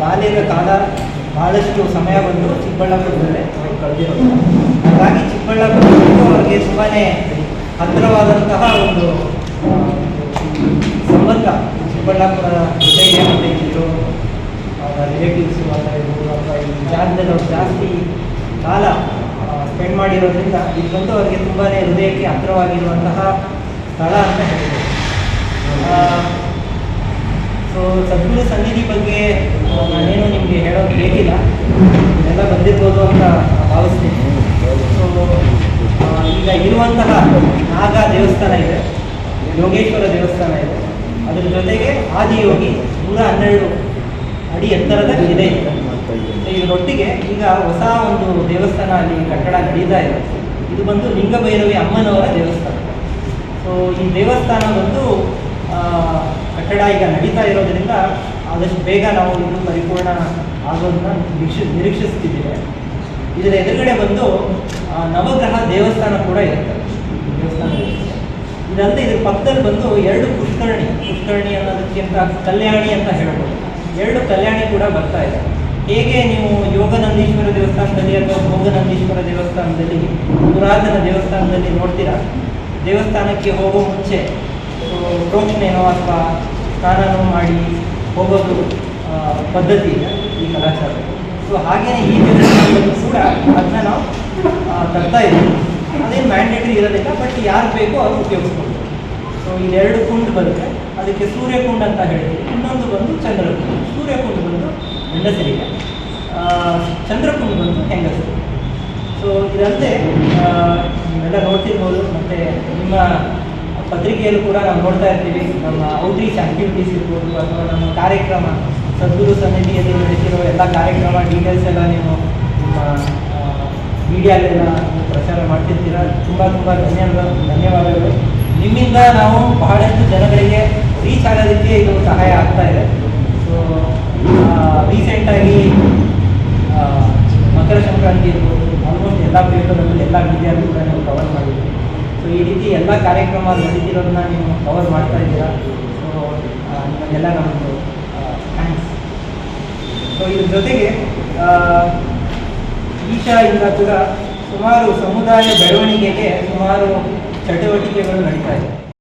ಬಾಲ್ಯದ ಕಾಲ ಬಹಳಷ್ಟು ಸಮಯ ಬಂದು ಚಿಕ್ಕಬಳ್ಳಾಪುರದಲ್ಲೇ ಕಳೆದಿರೋದು. ಹಾಗಾಗಿ ಚಿಕ್ಕಬಳ್ಳಾಪುರ ಅವ್ರಿಗೆ ತುಂಬಾ ಹತ್ತಿರವಾದಂತಹ ಒಂದು ಸಂಬಂಧ ಚಿಕ್ಕಬಳ್ಳಾಪುರ ಜೊತೆಗೆ ಮತ್ತು ಇಲ್ಲಿರೋ ಅವರ ರಿಲೇಟಿವ್ಸು ಅಥವಾ ಇರ್ಬೋದು ಅಥವಾ ಈ ಜಾಗದಲ್ಲಿ ಅವ್ರು ಜಾಸ್ತಿ ಕಾಲ ಸ್ಪೆಂಡ್ ಮಾಡಿರೋದ್ರಿಂದ ಇದಂತೂ ಅವರಿಗೆ ತುಂಬಾ ಹೃದಯಕ್ಕೆ ಹತ್ತಿರವಾಗಿರುವಂತಹ ಸ್ಥಳ ಅಂತ ಹೇಳ್ಬೋದು. ಸೊ ಸದ್ಗುರು ಸನ್ನಿಧಿ ಬಗ್ಗೆ ಯೋಗೇಶ್ವರ ದೇವಸ್ಥಾನ ಇದೆ. ಅದರ ಜೊತೆಗೆ ಆದಿಯೋಗಿ ನೂರ ಹನ್ನೆರಡು ಅಡಿ ಎತ್ತರದ ಇದೆ. ಇದರೊಟ್ಟಿಗೆ ಈಗ ಹೊಸ ಒಂದು ದೇವಸ್ಥಾನ ಅಲ್ಲಿ ಕಟ್ಟಡ ನಡೀತಾ ಇದೆ. ಇದು ಬಂದು ಲಿಂಗಭೈರವಿ ಅಮ್ಮನವರ ದೇವಸ್ಥಾನ. ಸೊ ಈ ದೇವಸ್ಥಾನ ಬಂದು ಕಟ್ಟಡ ಈಗ ನಡೀತಾ ಇರೋದ್ರಿಂದ ಆದಷ್ಟು ಬೇಗ ನಾವು ಇನ್ನು ಪರಿಪೂರ್ಣ ಆಗೋದನ್ನ ನಿರೀಕ್ಷ ನಿರೀಕ್ಷಿಸ್ತಿದ್ದೇವೆ. ಇದರ ಎದುರುಗಡೆ ಬಂದು ನವಗ್ರಹ ದೇವಸ್ಥಾನ ಕೂಡ ಇರುತ್ತೆ. ಇದಲ್ಲದೆ ಇದ್ರ ಪಕ್ಕದಲ್ಲಿ ಬಂದು ಎರಡು ಪುಷ್ಕರಣಿ ಪುಷ್ಕರಣಿ ಅನ್ನೋದಕ್ಕಿಂತ ಕಲ್ಯಾಣಿ ಅಂತ ಹೇಳ್ಬೋದು. ಎರಡು ಕಲ್ಯಾಣಿ ಕೂಡ ಬರ್ತಾ ಇದೆ. ಹೇಗೆ ನೀವು ಯೋಗನಂದೀಶ್ವರ ದೇವಸ್ಥಾನದಲ್ಲಿ ಅಥವಾ ಭೋಗನಂದೀಶ್ವರ ದೇವಸ್ಥಾನದಲ್ಲಿ, ಪುರಾತನ ದೇವಸ್ಥಾನದಲ್ಲಿ ನೋಡ್ತೀರಾ? ದೇವಸ್ಥಾನಕ್ಕೆ ಹೋಗೋ ಮುಂಚೆ ಪ್ರೋಕ್ಷಣೆನೋ ಅಥವಾ ಸ್ನಾನನೋ ಮಾಡಿ ಹೋಗೋದು ಪದ್ಧತಿ ಇದೆ ಈ ಕಲಾಚಾರ ಸೊ ಹಾಗೆಯೇ ಈ ದೇವಸ್ಥಾನದಲ್ಲೂ ಕೂಡ ಅದನ್ನ ನಾವು ತರ್ತಾ ಇದ್ದೀವಿ. ಅದೇನು ಇರೋದಿಲ್ಲ ಬಟ್ ಯಾರು ಬೇಕೋ ಅದು ಉಪಯೋಗಿಸ್ಬೋದು. ಸೊ ಇದೆರಡು ಕುಂಡ್ ಬರುತ್ತೆ. ಅದಕ್ಕೆ ಸೂರ್ಯಕುಂಡ್ ಅಂತ ಹೇಳ್ತೀವಿ. ಇನ್ನೊಂದು ಬಂದು ಚಂದ್ರಕುಂಡ ಸೂರ್ಯಕುಂಡ್ ಬಂದು ಗಂಡಸರಿಗೆ ಚಂದ್ರಕುಂಡ್ ಬಂದು ಹೆಂಗಸರಿಗೆ. ಸೊ ಇದಂತೆ ನೀವೆಲ್ಲ ನೋಡ್ತಿರ್ಬೋದು. ಮತ್ತು ನಿಮ್ಮ ಪತ್ರಿಕೆಯಲ್ಲೂ ಕೂಡ ನಾವು ನೋಡ್ತಾ ಇರ್ತೀವಿ. ನಮ್ಮ ಔಟ್ರೀಚ್ ಆಕ್ಟಿವಿಟೀಸ್ ಇರ್ಬೋದು, ಅಥವಾ ನಮ್ಮ ಕಾರ್ಯಕ್ರಮ, ಸದ್ಗುರು ಸಮಿತಿಯಲ್ಲಿ ನಡೆಸಿರೋ ಎಲ್ಲ ಕಾರ್ಯಕ್ರಮ ಡೀಟೇಲ್ಸ್ ಎಲ್ಲ ನೀವು ನಿಮ್ಮ ಮೀಡಿಯಾಲೆಲ್ಲ ಪ್ರಚಾರ ಮಾಡ್ತಿರ್ತೀರ. ತುಂಬ ತುಂಬ ಧನ್ಯವಾದ, ಧನ್ಯವಾದಗಳು. ನಿಮ್ಮಿಂದ ನಾವು ಬಹಳಷ್ಟು ಜನಗಳಿಗೆ ರೀಚ್ ಆಗೋದಕ್ಕೆ ಇದು ಸಹಾಯ ಆಗ್ತಾ ಇದೆ. ಸೊ ರೀಸೆಂಟಾಗಿ ಮಕರ ಸಂಕ್ರಾಂತಿ ಇರ್ಬೋದು ಆಲ್ಮೋಸ್ಟ್ ಎಲ್ಲ ಪೇಪರಲ್ಲಿ ಎಲ್ಲ ಮೀಡಿಯಾಲ್ಲೂ ಕೂಡ ನೀವು ಕವರ್ ಮಾಡಿದ್ದೀವಿ ಸೊ ಈ ರೀತಿ ಎಲ್ಲ ಕಾರ್ಯಕ್ರಮ ನಡೀತಿರೋದನ್ನ ನೀವು ಕವರ್ ಮಾಡ್ತಾ ಇದ್ದೀರಾ. ಸೊ ನಿಮಗೆಲ್ಲ ನಮ್ಮದು ಥ್ಯಾಂಕ್ಸ್ ಸೊ ಇದ್ರ ಜೊತೆಗೆ ಈಶಾ ಇಂದ ಕೂಡ ಸುಮಾರು ಸಮುದಾಯ ಬೆಳವಣಿಗೆಗೆ ಸುಮಾರು ಚಟುವಟಿಕೆಗಳು ನಡೀತಾ ಇದೆ